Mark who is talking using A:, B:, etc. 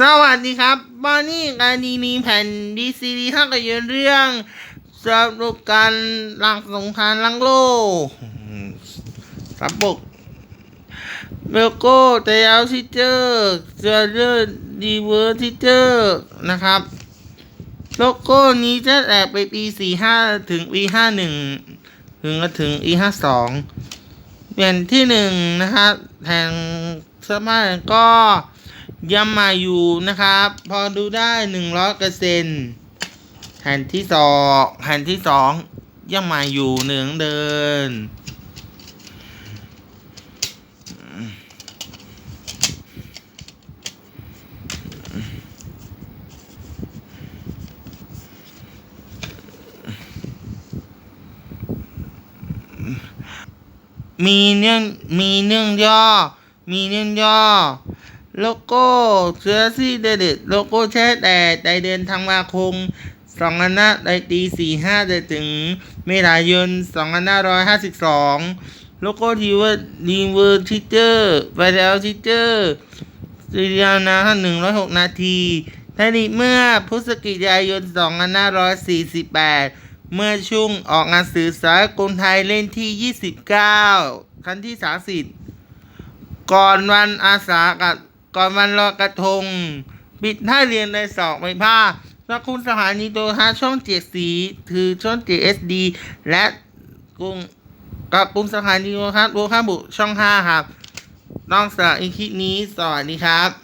A: สวัสดีครับวันนี้การดีมีแผ่นดีซีดีห้ากับยนเรื่องสรุปการหลังสงครามลังโลกสับปกเบลโก้เตลทิเจอร์เจอร์เดอร์ดีเวอร์ทิเจอร์นะครับ โลโก้นี้จะแตกไปปี45ถึงปี51ถึงก็ถึงปี52เปลี่ยนที่หนึ่งนะครับแทงสมาร์ทก็ ยังมาอยู่นะครับ พอดูได้หนึ่งร้อยเปอร์เซ็นแผ่นที่สองแผ่นที่สองยังมาอยู่เหนืองเดิน มีเนื่องมีเนื่องย่อ มีเนื่องย่อ โลโก้เสือซี่เดเดโลโก้แช่แต่ในเดือนธันวาคมสองพันห้าในปีสี่ห้าจะถึงเมษายนสองพันห้าร้อยห้าสิบสองโลโก้ทีว่าดีเวอร์ทิเจอร์ไปแล้วทิเจอร์สียาวนะหนึ่งร้อยหกนาทีผลิตเมื่อพฤศจิกายนสองพันห้าร้อยสี่สิบแปดเมื่อช่วงออกงานสื่อสารกลไทยเล่นที่29ครั้งที่30ก่อนวันอาสากับ ก่อนวันลอยกระทง ปิดท่าเรียนในสองใบผ้าและคุณสถานีโทรทัศน์ช่องเจ็ดสีถือช่องเจ็ดเอสดีและกรุงกับกรุงสถานีโทรทัศน์โบคาบุช่องห้าครับต้องสาวอีกคลิปนี้ สวัสดีครับ